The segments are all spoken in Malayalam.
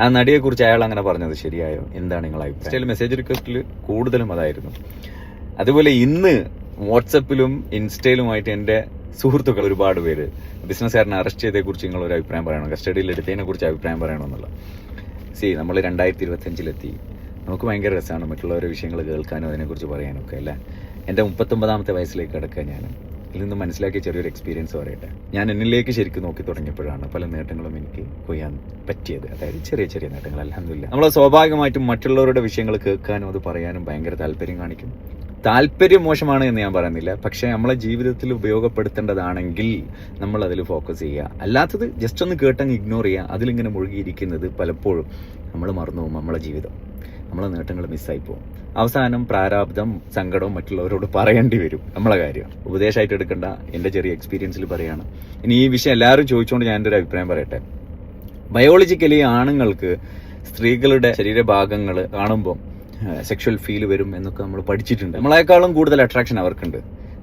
ആ നടിയെ കുറിച്ച് അയാൾ അങ്ങനെ പറഞ്ഞത് ശരിയായോ? എന്താണ് നിങ്ങൾ അഭിപ്രായം? മെസ്സേജ് റിക്വസ്റ്റിൽ കൂടുതലും അതായിരുന്നു. അതുപോലെ ഇന്ന് വാട്സപ്പിലും ഇൻസ്റ്റയിലുമായിട്ട് എന്റെ സുഹൃത്തുക്കൾ ഒരുപാട് പേര് ബിസിനസ്സുകാരനെ അറസ്റ്റ് ചെയ്തതിനെ കുറിച്ച് നിങ്ങൾ ഒരു അഭിപ്രായം പറയണം? കസ്റ്റഡിയിൽ എടുത്തതിനെ കുറിച്ച് അഭിപ്രായം പറയണമെന്നുള്ള സി നമ്മൾ രണ്ടായിരത്തി ഇരുപത്തഞ്ചിലെത്തി നമുക്ക് ഭയങ്കര രസമാണ് മറ്റുള്ളവരുടെ വിഷയങ്ങൾ കേൾക്കാനും അതിനെക്കുറിച്ച് പറയാനും ഒക്കെ അല്ലേ? എന്റെ മുപ്പത്തൊമ്പതാമത്തെ വയസ്സിലേക്ക് കിടക്കുക ഞാൻ നിന്ന് മനസ്സിലാക്കിയ ചെറിയൊരു എക്സ്പീരിയൻസ് പറയട്ടെ. ഞാൻ എന്നിലേക്ക് ശരിക്കും നോക്കി തുടങ്ങിയപ്പോഴാണ് പല നേട്ടങ്ങളും എനിക്ക് കൊയ്യാൻ പറ്റിയത്. അതായത് ചെറിയ ചെറിയ നേട്ടങ്ങൾ അലഹമില്ല നമ്മൾ സ്വാഭാവികമായിട്ടും മറ്റുള്ളവരുടെ വിഷയങ്ങൾ കേൾക്കാനും അത് പറയാനും ഭയങ്കര താല്പര്യം കാണിക്കും. താല്പര്യം മോശമാണ് എന്ന് ഞാൻ പറയുന്നില്ല. പക്ഷേ നമ്മളെ ജീവിതത്തിൽ ഉപയോഗപ്പെടുത്തേണ്ടതാണെങ്കിൽ നമ്മൾ അതിൽ ഫോക്കസ് ചെയ്യുക. അല്ലാത്തത് ജസ്റ്റ് ഒന്ന് കേട്ടങ്ങ് ഇഗ്നോർ ചെയ്യുക. അതിലിങ്ങനെ മുഴുകിയിരിക്കുന്നത് പലപ്പോഴും നമ്മൾ മറന്നു പോകും നമ്മളെ ജീവിതം. നമ്മളെ നേട്ടങ്ങൾ മിസ്സായി പോകും. അവസാനം പ്രാരാബ്ദം സങ്കടവും മറ്റുള്ളവരോട് പറയേണ്ടി വരും. നമ്മളെ കാര്യം. ഉപദേശമായിട്ട് എടുക്കേണ്ട. എന്റെ ചെറിയ എക്സ്പീരിയൻസിൽ പറയാണ്. ഇനി ഈ വിഷയം എല്ലാവരും ചോദിച്ചുകൊണ്ട് ഞാൻ എന്റെ ഒരു അഭിപ്രായം പറയട്ടെ. ബയോളജിക്കലി ആണുങ്ങൾക്ക് സ്ത്രീകളുടെ ശരീരഭാഗങ്ങൾ കാണുമ്പോൾ സെക്ഷൽ ഫീൽ വരും എന്നൊക്കെ നമ്മൾ പഠിച്ചിട്ടുണ്ട്. നമ്മളെക്കാളും കൂടുതൽ അട്രാക്ഷൻ അവർക്കുണ്ട്.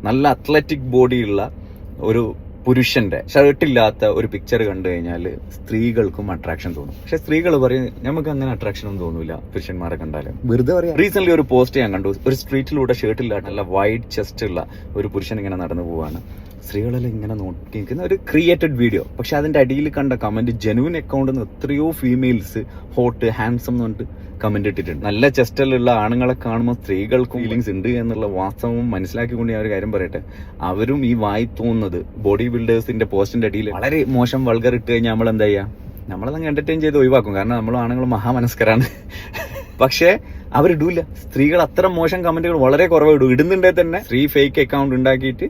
നല്ല അത്ലറ്റിക് ബോഡിയുള്ള ഒരു പുരുഷന്റെ ഷർട്ടില്ലാത്ത ഒരു പിക്ചർ കണ്ടു കഴിഞ്ഞാൽ സ്ത്രീകൾക്കും അട്രാക്ഷൻ തോന്നും. പക്ഷെ സ്ത്രീകൾ പറയും നമുക്ക് അങ്ങനെ അട്രാക്ഷൻ ഒന്നും തോന്നില്ല പുരുഷന്മാരെ കണ്ടാലും. വെറുതെ പറയാം. റീസെന്റ് ഒരു പോസ്റ്റ് ഞാൻ കണ്ടു. ഒരു സ്ട്രീറ്റിലൂടെ ഷർട്ടില്ലാത്ത നല്ല വൈറ്റ് ചെസ്റ്റ് ഉള്ള ഒരു പുരുഷൻ ഇങ്ങനെ നടന്നു പോവാണ്. സ്ത്രീകളെല്ലാം ഇങ്ങനെ നോക്കി നിൽക്കുന്ന ഒരു ക്രിയേറ്റഡ് വീഡിയോ പക്ഷെ അതിന്റെ അടിയിൽ കണ്ട കമന്റ് ജെനുവിൻ അക്കൗണ്ടിൽ നിന്ന് എത്രയോ ഫീമെയിൽസ് ഹോട്ട് ഹാൻസം എന്ന് പറഞ്ഞിട്ട് കമന്റ് ഇട്ടിട്ടുണ്ട്. നല്ല ചെസ്റ്റലുള്ള ആണുങ്ങളെ കാണുമ്പോൾ സ്ത്രീകൾക്കും ഫീലിങ്സ് ഉണ്ട് എന്നുള്ള വാസ്തവം മനസ്സിലാക്കിക്കൊണ്ട് ഞാൻ ഒരു കാര്യം പറയട്ടെ. അവരും ഈ വായി തോന്നുന്നത് ബോഡി ബിൽഡേഴ്സിന്റെ പോസ്റ്റിന്റെ അടിയിൽ വളരെ മോശം വൾഗർ ഇട്ട് കഴിഞ്ഞാൽ നമ്മൾ എന്താ ചെയ്യുക നമ്മളതങ്ങ് എന്റർടൈൻ ചെയ്ത് ഒഴിവാക്കും. കാരണം നമ്മൾ ആണുങ്ങൾ മഹാമനസ്കരാണ്. പക്ഷേ അവരിടൂല. സ്ത്രീകൾ അത്ര മോശം കമന്റുകൾ വളരെ കുറവ് ഇടും. ഇടുന്നുണ്ടെങ്കിൽ തന്നെ സ്ത്രീ ഫേക്ക് അക്കൗണ്ട് ഉണ്ടാക്കിയിട്ട്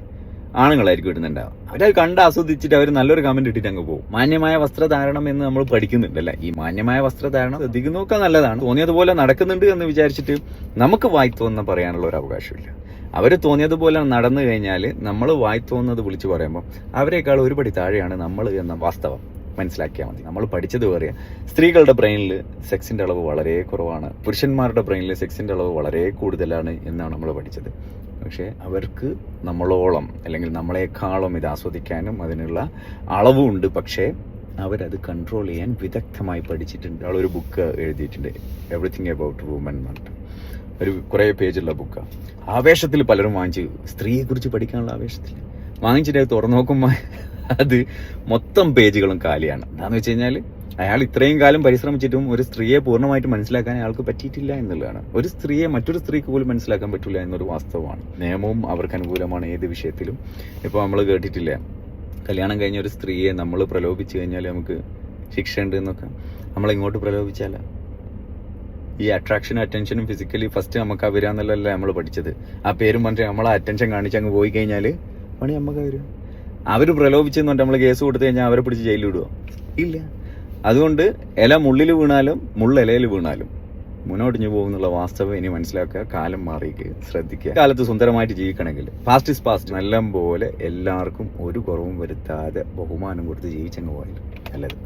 ആണുങ്ങളായിരിക്കും ഇടുന്നുണ്ടാവും അവരത് കണ്ട് ആസ്വദിച്ചിട്ട് അവർ നല്ലൊരു കമന്റ് ഇട്ടിട്ട് അങ്ങ് പോകും. മാന്യമായ വസ്ത്രധാരണം എന്ന് നമ്മൾ പഠിക്കുന്നുണ്ടല്ലേ ഈ മാന്യമായ വസ്ത്രധാരണം ശ്രദ്ധിക്കുന്നതൊക്കെ നല്ലതാണ്. തോന്നിയതുപോലെ നടക്കുന്നുണ്ട് എന്ന് വിചാരിച്ചിട്ട് നമുക്ക് വായി തോന്നുന്ന പറയാനുള്ള ഒരു അവകാശമില്ല. അവർ തോന്നിയതുപോലെ നടന്നു കഴിഞ്ഞാൽ നമ്മൾ വായി തോന്നുന്നത് വിളിച്ചു പറയുമ്പോൾ അവരെക്കാൾ ഒരുപടി താഴെയാണ് നമ്മൾ എന്ന വാസ്തവം. മനസ്സിലാക്കിയാൽ മതി. നമ്മൾ പഠിച്ചത് വേറെ. സ്ത്രീകളുടെ ബ്രെയിനിൽ സെക്സിന്റെ അളവ് വളരെ കുറവാണ്. പുരുഷന്മാരുടെ ബ്രെയിനിൽ സെക്സിന്റെ അളവ് വളരെ കൂടുതലാണ് എന്നാണ് നമ്മൾ പഠിച്ചത്. പക്ഷേ അവർക്ക് നമ്മളോളം അല്ലെങ്കിൽ നമ്മളെക്കാളും ഇത് ആസ്വദിക്കാനും അതിനുള്ള അളവുമുണ്ട് പക്ഷേ അവരത് കൺട്രോൾ ചെയ്യാൻ വിദഗ്ധമായി പഠിച്ചിട്ടുണ്ട്. അവളൊരു ബുക്ക് എഴുതിയിട്ടുണ്ട്. എവറിത്തിങ് അബൌട്ട് വുമൻ എന്ന് പറഞ്ഞിട്ട്. ഒരു കുറേ പേജുള്ള ബുക്കാണ് ആവേശത്തിൽ പലരും വാങ്ങിച്ച് സ്ത്രീയെക്കുറിച്ച് പഠിക്കാനുള്ള ആവേശത്തിൽ. വാങ്ങിച്ചിട്ട് തുറന്നു നോക്കുമ്പോൾ അത് മൊത്തം പേജുകളും കാലിയാണ്. എന്താന്ന് വെച്ച് കഴിഞ്ഞാൽ അയാൾ ഇത്രയും കാലം പരിശ്രമിച്ചിട്ടും ഒരു സ്ത്രീയെ പൂർണമായിട്ട് മനസ്സിലാക്കാൻ അയാൾക്ക് പറ്റിയിട്ടില്ല എന്നുള്ളതാണ്. ഒരു സ്ത്രീയെ മറ്റൊരു സ്ത്രീക്ക് പോലും മനസ്സിലാക്കാൻ പറ്റില്ല എന്നൊരു വാസ്തവമാണ്. നിയമവും അവർക്ക് അനുകൂലമാണ് ഏത് വിഷയത്തിലും. ഇപ്പോൾ നമ്മൾ കേട്ടിട്ടില്ല കല്യാണം കഴിഞ്ഞ ഒരു സ്ത്രീയെ നമ്മൾ പ്രലോഭിച്ചു കഴിഞ്ഞാൽ നമുക്ക് ശിക്ഷ ഉണ്ട് എന്നൊക്കെ നമ്മളിങ്ങോട്ട് പ്രലോഭിച്ചാല? ഈ അട്രാക്ഷനും അറ്റൻഷനും ഫിസിക്കലി ഫസ്റ്റ് നമുക്ക് അവരാന്നല്ലല്ലേ നമ്മൾ പഠിച്ചത്. ആ പേരും പറഞ്ഞിട്ട് നമ്മൾ അറ്റൻഷൻ കാണിച്ച് അങ്ങ് പോയി കഴിഞ്ഞാൽ പണി നമുക്ക് വരും അവർ പ്രലോഭിച്ചെന്ന് പറഞ്ഞിട്ട് നമ്മൾ കേസ് കൊടുത്തു കഴിഞ്ഞാൽ അവരെ പിടിച്ച് ജയിലിൽ വിടുവോ? ഇല്ല. അതുകൊണ്ട് ഇല മുള്ളിൽ വീണാലും മുള്ള ഇലയിൽ വീണാലും മുന്നോട്ടിഞ്ഞു പോകുന്നുള്ള വാസ്തവം ഇനി മനസ്സിലാക്കുക. കാലം മാറിയിട്ട് ശ്രദ്ധിക്കുക. കാലത്ത് സുന്ദരമായിട്ട് ജീവിക്കണമെങ്കിൽ ഫാസ്റ്റ് ഇസ് ഫാസ്റ്റ് നല്ല പോലെ എല്ലാവർക്കും ഒരു കുറവും വരുത്താതെ ബഹുമാനം കൊടുത്ത് ജീവിച്ചങ്ങ് പോയാലും നല്ലത്.